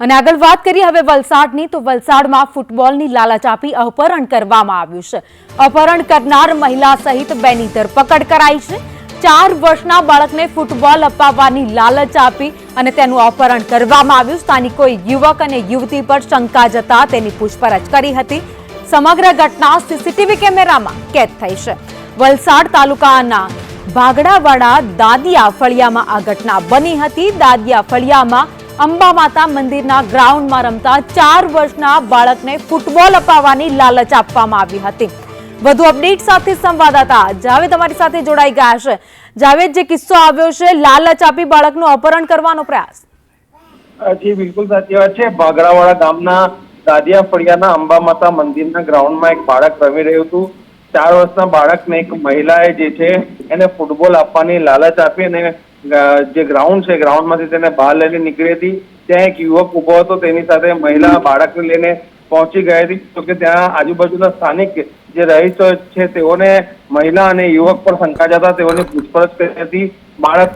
અને આગળ વાત કરીએ હવે વલસાડની, તો વલસાડમાં ફૂટબોલની લાલચ આપી અપહરણ કરવામાં આવ્યું છે. અપહરણ કરનાર મહિલા સહિત બેની ધરપકડ કરાઈ છે. ચાર વર્ષના બાળકને ફૂટબોલ અપાવવાની લાલચ આપી અને તેનું અપહરણ કરવામાં આવ્યું. સ્થાનિકોએ યુવક અને યુવતી પર શંકા જતા તેની પૂછપરછ કરી હતી. સમગ્ર ઘટના સીસીટીવી કેમેરામાં કેદ થઈ છે. વલસાડ તાલુકાના ભાગડાવાડા દાદિયા ફળિયામાં આ ઘટના બની હતી. દાદિયા ફળિયામાં અંબા માતા મંદિરના ગ્રાઉન્ડમાં રમતા ચાર વર્ષના બાળકને ફૂટબોલ અપાવવાની લાલચ આપવામાં આવી હતી. વધુ અપડેટ સાથે સંવાદદાતા જાવેદ અમારી સાથે જોડાઈ ગયા છે. જાવેદ, જે કિસ્સો આવ્યો છે, લાલચ આપી બાળકનું અપહરણ કરવાનો પ્રયાસ. જી, બિલકુલ સાચી વાત છે. ભાગરાવાડા ગામના દાદિયા ફળિયાના અંબા માતા મંદિરના ગ્રાઉન્ડમાં એક બાળક રમી રહ્યું હતું. ચાર વર્ષના બાળકને એક મહિલાએ જે છે એને ફૂટબોલ આપવાની લાલચ આપી અને જે ગ્રાઉન્ડ છે ગ્રાઉન્ડમાંથી તેને બહાર લઈને નીકળી હતી. ત્યાં એક યુવક ઊભો હતો, તેની સાથે મહિલા બાળકને લઈને પહોંચી ગઈ હતી. તો કે ત્યાં આજુબાજુના સ્થાનિક જે રહીશો છે, તેઓને મહિલા અને યુવક પર શંકા જતા તેઓની પૂછપરછ કરી હતી. બાળક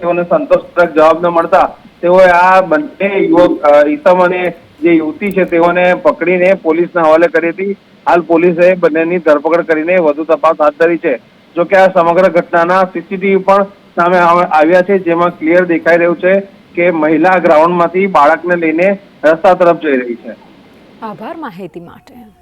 તેઓને સંતોષકારક જવાબ ન મળતા તેઓએ આ બંને યુવક ઈસમ અને જે યુવતી છે, તેઓને પકડીને પોલીસના હવાલે કરી હતી. હાલ પોલીસે બંનેની ધરપકડ કરીને વધુ તપાસ હાથ ધરી છે. જો કે આ સમગ્ર ઘટનાના સીસીટીવી પણ સામે આવ- આવ્યા છે, જેમાં ક્લિયર દેખાઈ રહ્યું છે કે મહિલા ગ્રાઉન્ડમાંથી બાળકને લઈને રસ્તા તરફ જઈ રહી છે. આભાર માહિતી માટે.